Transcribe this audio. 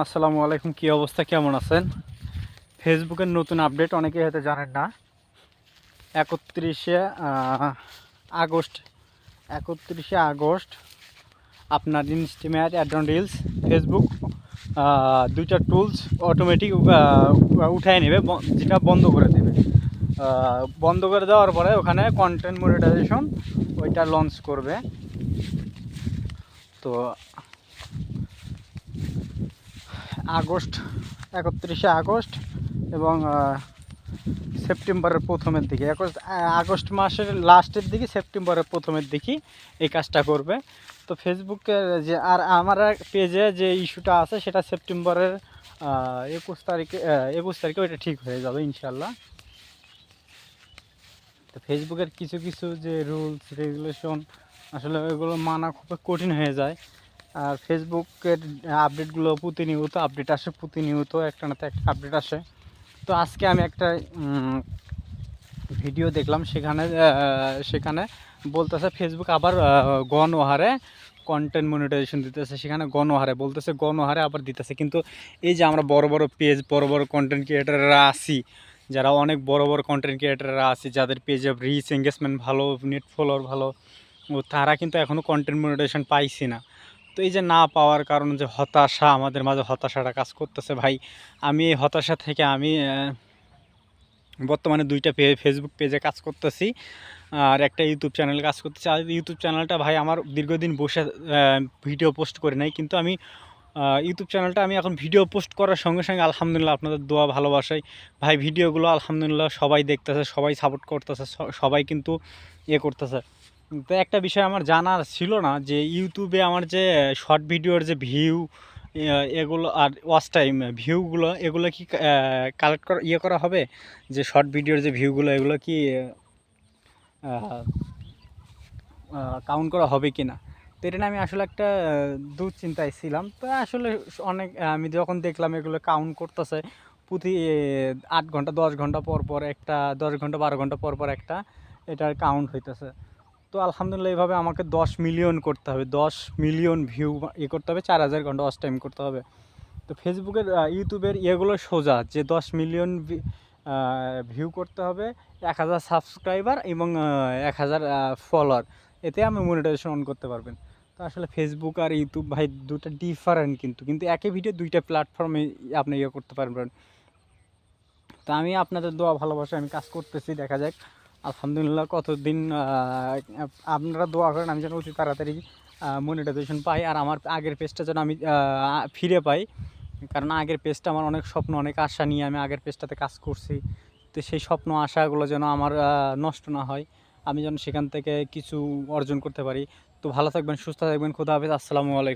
আসসালামু আলাইকুম, কি অবস্থা, কেমন আছেন? ফেসবুকের নতুন আপডেট অনেকে হয়তো জানেন না। একত্রিশে আগস্ট একত্রিশে আগস্ট, আপনার ইনস্টিমেট অ্যাডন রিলস ফেসবুক দুইটা টুলস অটোমেটিক উঠায় নেবে যেটা বন্ধ করে দেবে। বন্ধ করে দেওয়ার পরে ওখানে কন্টেন্ট মনিটাইজেশন ওইটা লঞ্চ করবে। তো আগস্ট, একত্রিশে আগস্ট এবং সেপ্টেম্বরের প্রথমের দিকে। আগস্ট মাসের লাস্টের দিকে সেপ্টেম্বরের প্রথমের দিকে এই কাজটা করবে। তো ফেসবুকের যে, আর আমার পেজে যে ইস্যুটা আছে সেটা সেপ্টেম্বরের একুশ তারিখে একুশ তারিখে ওইটা ঠিক হয়ে যাবে ইনশাল্লাহ তো ফেসবুকের কিছু কিছু যে রুলস, রেগুলেশন আসলে ওইগুলো মানা খুব কঠিন হয়ে যায়। আর ফেসবুকের আপডেটগুলো প্রতিনিয়ত আপডেট আসে প্রতিনিয়ত একটা না একটা আপডেট আসে। তো আজকে আমি একটা ভিডিও দেখলাম সেখানে সেখানে বলতেছে ফেসবুক আবার আহ, গণহারে কন্টেন্ট মনিটাইজেশন দিতেছে। সেখানে গণহারে বলতেছে গণহারে আবার দিতেছে। কিন্তু এই যে আমরা বড় বড় পেজ বড় বড় কন্টেন্ট ক্রিয়েটাররা আছি যারা অনেক বড় বড় কন্টেন্ট ক্রিয়েটাররা আছে যাদের পেজে রিচ এঙ্গেজমেন্ট ভালো নেট ফলোয়ার ভালো তারা কিন্তু এখনও কন্টেন্ট মনিটাইজেশন পাইছি না। তো এই যে না পাওয়ার কারণে যে হতাশা, আমাদের মাঝে হতাশাটা কাজ করতেছে ভাই। আমি এই হতাশা থেকে আমি বর্তমানে দুইটা পে ফেসবুক পেজে কাজ করতেছি আর একটা ইউটিউব চ্যানেলে কাজ করতেছি। আর ইউটিউব চ্যানেলটা ভাই আমার দীর্ঘদিন বসে ভিডিও পোস্ট করে নাই। কিন্তু আমি ইউটিউব চ্যানেলটা আমি এখন ভিডিও পোস্ট করার সঙ্গে সঙ্গে আলহামদুলিল্লাহ আপনাদের দোয়া, ভালোবাসাই। ভাই ভিডিওগুলো আলহামদুলিল্লাহ সবাই দেখতেছে, সবাই সাপোর্ট করতেছে সবাই কিন্তু ইয়ে করতেছে। তো একটা বিষয় আমার জানার ছিল না যে ইউটিউবে আমার যে শর্ট ভিডিওর যে ভিউ এগুলো আর ওয়াচ টাইম ভিউগুলো এগুলো কি কালেক্ট করা ইয়ে করা হবে? যে শর্ট ভিডিওর যে ভিউগুলো এগুলো কি কাউন্ট করা হবে কি না তো এটা আমি আসলে একটা দুশ্চিন্তায় ছিলাম। তো আসলে অনেক, আমি যখন দেখলাম এগুলো কাউন্ট করতেছে, প্রতি আট ঘণ্টা, দশ ঘণ্টা পর পর একটা, দশ ঘণ্টা, বারো ঘণ্টা পর পর একটা, এটার কাউন্ট হইতেছে। তো আলহামদুলিল্লাহ এইভাবে আমাকে দশ মিলিয়ন করতে হবে, দশ মিলিয়ন ভিউ ইয়ে করতে হবে, চার হাজার ঘণ্টা ওয়াচ টাইম করতে হবে। তো ফেসবুকের ইউটিউবের ইয়েগুলো সোজা, যে দশ মিলিয়ন ভিউ করতে হবে, এক হাজার সাবস্ক্রাইবার এবং এক হাজার ফলোয়ার এতে আমি মনিটাইজেশন অন করতে পারবেন। তো আসলে ফেসবুক আর ইউটিউব ভাই দুটো ডিফারেন্ট কিন্তু কিন্তু একই ভিডিও দুইটা প্ল্যাটফর্মে আপনি ইয়ে করতে পারবেন। তো আমি আপনাদের দোয়া ভালোবাসা আমি কাজ করতেছি, দেখা যাক। আলহামদুলিল্লাহ, কতদিন আপনারা দোয়া করেন, আমি যেন অতি তাড়াতাড়ি মনিটাইজেশন পাই আর আমার আগের পেজটা যেন আমি ফিরে পাই। কারণ আগের পেজটা আমার অনেক স্বপ্ন, অনেক আশা নিয়ে আমি আগের পেজটাতে কাজ করছি। তো সেই স্বপ্ন, আশাগুলো যেন আমার নষ্ট না হয়। আমি যেন সেখান থেকে কিছু অর্জন করতে পারি। তো ভালো থাকবেন, সুস্থ থাকবেন, খুদা হাফেজ, আসসালামু আলাইকুম।